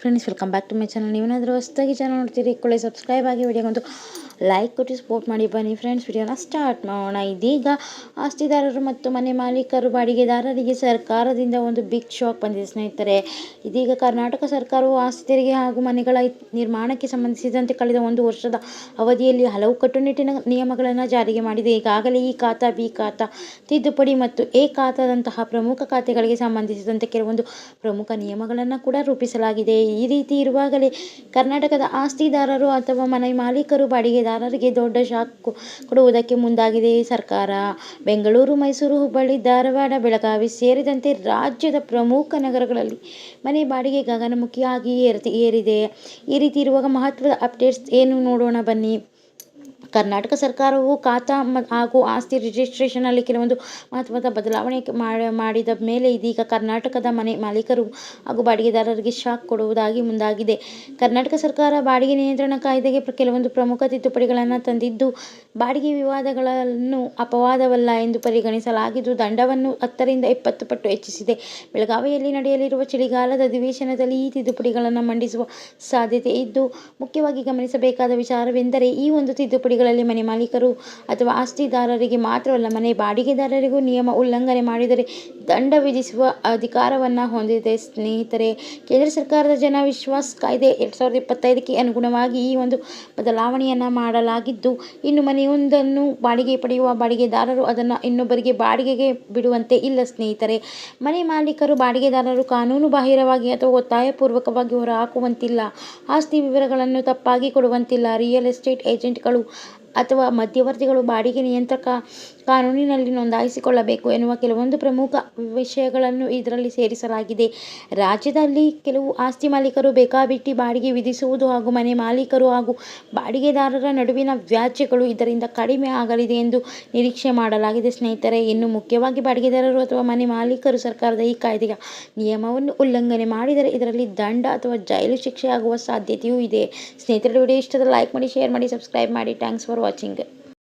Friends welcome back to my channel ನೀವೇನಾದರೂ ಹೊಸದಾಗಿ channel ನೋಡ್ತೀರಿ ಕೊಳ್ಳೆ ಸಬ್ಸ್ಕ್ರೈಬ್ ಆಗಿ ವಿಡಿಯೋಗೊಂದು ಲೈಕ್ ಕೊಟ್ಟು ಸಪೋರ್ಟ್ ಮಾಡಿ ಬನ್ನಿ ಫ್ರೆಂಡ್ಸ್ ವಿಡಿಯೋನ ಸ್ಟಾರ್ಟ್ ಮಾಡೋಣ. ಇದೀಗ ಆಸ್ತಿದಾರರು ಮತ್ತು ಮನೆ ಮಾಲೀಕರು, ಬಾಡಿಗೆದಾರರಿಗೆ ಸರ್ಕಾರದಿಂದ ಒಂದು ಬಿಗ್ ಶಾಕ್ ಬಂದಿದೆ ಸ್ನೇಹಿತರೆ. ಇದೀಗ ಕರ್ನಾಟಕ ಸರ್ಕಾರವು ಆಸ್ತಿ ತೆರಿಗೆ ಹಾಗೂ ಮನೆಗಳ ನಿರ್ಮಾಣಕ್ಕೆ ಸಂಬಂಧಿಸಿದಂತೆ ಕಳೆದ ಒಂದು ವರ್ಷದ ಅವಧಿಯಲ್ಲಿ ಹಲವು ಕಟ್ಟುನಿಟ್ಟಿನ ನಿಯಮಗಳನ್ನು ಜಾರಿಗೆ ಮಾಡಿದೆ. ಈಗಾಗಲೇ ಈ ಖಾತಾ, ಬಿ ಖಾತಾ, ತಿದ್ದುಪಡಿ ಮತ್ತು ಎ ಖಾತಾದಂತಹ ಪ್ರಮುಖ ಖಾತೆಗಳಿಗೆ ಸಂಬಂಧಿಸಿದಂತೆ ಕೆಲವೊಂದು ಪ್ರಮುಖ ನಿಯಮಗಳನ್ನು ಕೂಡ ರೂಪಿಸಲಾಗಿದೆ. ಈ ರೀತಿ ಇರುವಾಗಲೇ ಕರ್ನಾಟಕದ ಆಸ್ತಿದಾರರು ಅಥವಾ ಮನೆ ಮಾಲೀಕರು ಬಾಡಿಗೆದಾರರಿಗೆ ದೊಡ್ಡ ಶಾಕ್ ಕೊಡುವುದಕ್ಕೆ ಮುಂದಾಗಿದೆ. ಸರ್ಕಾರ ಬೆಂಗಳೂರು, ಮೈಸೂರು, ಹುಬ್ಬಳ್ಳಿ, ಧಾರವಾಡ, ಬೆಳಗಾವಿ ಸೇರಿದಂತೆ ರಾಜ್ಯದ ಪ್ರಮುಖ ನಗರಗಳಲ್ಲಿ ಮನೆ ಬಾಡಿಗೆ ಗಗನಮುಖಿಯಾಗಿ ಏರಿದೆ. ಈ ರೀತಿ ಇರುವಾಗ ಮಹತ್ವದ ಅಪ್ಡೇಟ್ಸ್ ಏನು ನೋಡೋಣ ಬನ್ನಿ. ಕರ್ನಾಟಕ ಸರ್ಕಾರವು ಖಾತಾ ಹಾಗೂ ಆಸ್ತಿ ರಿಜಿಸ್ಟ್ರೇಷನಲ್ಲಿ ಕೆಲವೊಂದು ಮಹತ್ವದ ಬದಲಾವಣೆ ಮಾಡಿದ ಮೇಲೆ ಇದೀಗ ಕರ್ನಾಟಕದ ಮನೆ ಮಾಲೀಕರು ಹಾಗೂ ಬಾಡಿಗೆದಾರರಿಗೆ ಶಾಕ್ ಕೊಡುವುದಾಗಿ ಮುಂದಾಗಿದೆ. ಕರ್ನಾಟಕ ಸರ್ಕಾರ ಬಾಡಿಗೆ ನಿಯಂತ್ರಣ ಕಾಯ್ದೆಗೆ ಕೆಲವೊಂದು ಪ್ರಮುಖ ತಿದ್ದುಪಡಿಗಳನ್ನು ತಂದಿದ್ದು, ಬಾಡಿಗೆ ವಿವಾದಗಳನ್ನು ಅಪವಾದವಲ್ಲ ಎಂದು ಪರಿಗಣಿಸಲಾಗಿದ್ದು, ದಂಡವನ್ನು ಹತ್ತರಿಂದ ಇಪ್ಪತ್ತು ಪಟ್ಟು ಹೆಚ್ಚಿಸಿದೆ. ಬೆಳಗಾವಿಯಲ್ಲಿ ನಡೆಯಲಿರುವ ಚಳಿಗಾಲದ ಅಧಿವೇಶನದಲ್ಲಿ ಈ ತಿದ್ದುಪಡಿಗಳನ್ನು ಮಂಡಿಸುವ ಸಾಧ್ಯತೆ ಇದ್ದು, ಮುಖ್ಯವಾಗಿ ಗಮನಿಸಬೇಕಾದ ವಿಚಾರವೆಂದರೆ ಈ ಒಂದು ತಿದ್ದುಪಡಿ ಮನೆ ಮಾಲೀಕರು ಅಥವಾ ಆಸ್ತಿದಾರರಿಗೆ ಮಾತ್ರವಲ್ಲ, ಮನೆ ಬಾಡಿಗೆದಾರರಿಗೂ ನಿಯಮ ಉಲ್ಲಂಘನೆ ಮಾಡಿದರೆ ದಂಡ ವಿಧಿಸುವ ಅಧಿಕಾರವನ್ನು ಹೊಂದಿದೆ. ಸ್ನೇಹಿತರೆ, ಕೇಂದ್ರ ಸರ್ಕಾರದ ಜನ ವಿಶ್ವಾಸ ಕಾಯ್ದೆ ಎರಡು ಸಾವಿರದ ಇಪ್ಪತ್ತೈದಕ್ಕೆ ಅನುಗುಣವಾಗಿ ಈ ಒಂದು ಬದಲಾವಣೆಯನ್ನು ಮಾಡಲಾಗಿದ್ದು, ಇನ್ನು ಮನೆಯೊಂದನ್ನು ಬಾಡಿಗೆ ಪಡೆಯುವ ಬಾಡಿಗೆದಾರರು ಅದನ್ನು ಇನ್ನೊಬ್ಬರಿಗೆ ಬಾಡಿಗೆಗೆ ಬಿಡುವಂತೆ ಇಲ್ಲ. ಸ್ನೇಹಿತರೆ, ಮನೆ ಮಾಲೀಕರು ಬಾಡಿಗೆದಾರರು ಕಾನೂನು ಬಾಹಿರವಾಗಿ ಅಥವಾ ಒತ್ತಾಯಪೂರ್ವಕವಾಗಿ ಹೊರಹಾಕುವಂತಿಲ್ಲ. ಆಸ್ತಿ ವಿವರಗಳನ್ನು ತಪ್ಪಾಗಿ ಕೊಡುವಂತಿಲ್ಲ. ರಿಯಲ್ ಎಸ್ಟೇಟ್ ಏಜೆಂಟ್ಗಳು ಅಥವಾ ಮಧ್ಯವರ್ತಿಗಳು ಬಾಡಿಗೆ ನಿಯಂತ್ರಕ ಕಾನೂನಿನಲ್ಲಿ ನೋಂದಾಯಿಸಿಕೊಳ್ಳಬೇಕು ಎನ್ನುವ ಕೆಲವೊಂದು ಪ್ರಮುಖ ವಿಷಯಗಳನ್ನು ಇದರಲ್ಲಿ ಸೇರಿಸಲಾಗಿದೆ. ರಾಜ್ಯದಲ್ಲಿ ಕೆಲವು ಆಸ್ತಿ ಮಾಲೀಕರು ಬೇಕಾಬಿಟ್ಟಿ ಬಾಡಿಗೆ ವಿಧಿಸುವುದು ಹಾಗೂ ಮನೆ ಮಾಲೀಕರು ಹಾಗೂ ಬಾಡಿಗೆದಾರರ ನಡುವಿನ ವ್ಯಾಜ್ಯಗಳು ಇದರಿಂದ ಕಡಿಮೆ ಆಗಲಿದೆ ಎಂದು ನಿರೀಕ್ಷೆ ಮಾಡಲಾಗಿದೆ. ಸ್ನೇಹಿತರೆ, ಇನ್ನು ಮುಖ್ಯವಾಗಿ ಬಾಡಿಗೆದಾರರು ಅಥವಾ ಮನೆ ಮಾಲೀಕರು ಸರ್ಕಾರದ ಈ ಕಾಯ್ದೆಯ ನಿಯಮವನ್ನು ಉಲ್ಲಂಘನೆ ಮಾಡಿದರೆ ಇದರಲ್ಲಿ ದಂಡ ಅಥವಾ ಜೈಲು ಶಿಕ್ಷೆ ಆಗುವ ಸಾಧ್ಯತೆಯೂ ಇದೆ. ಸ್ನೇಹಿತರೆ, ವಿಡಿಯೋ ಇಷ್ಟದ ಲೈಕ್ ಮಾಡಿ, ಶೇರ್ ಮಾಡಿ, ಸಬ್ಸ್ಕ್ರೈಬ್ ಮಾಡಿ. Thanks for watching.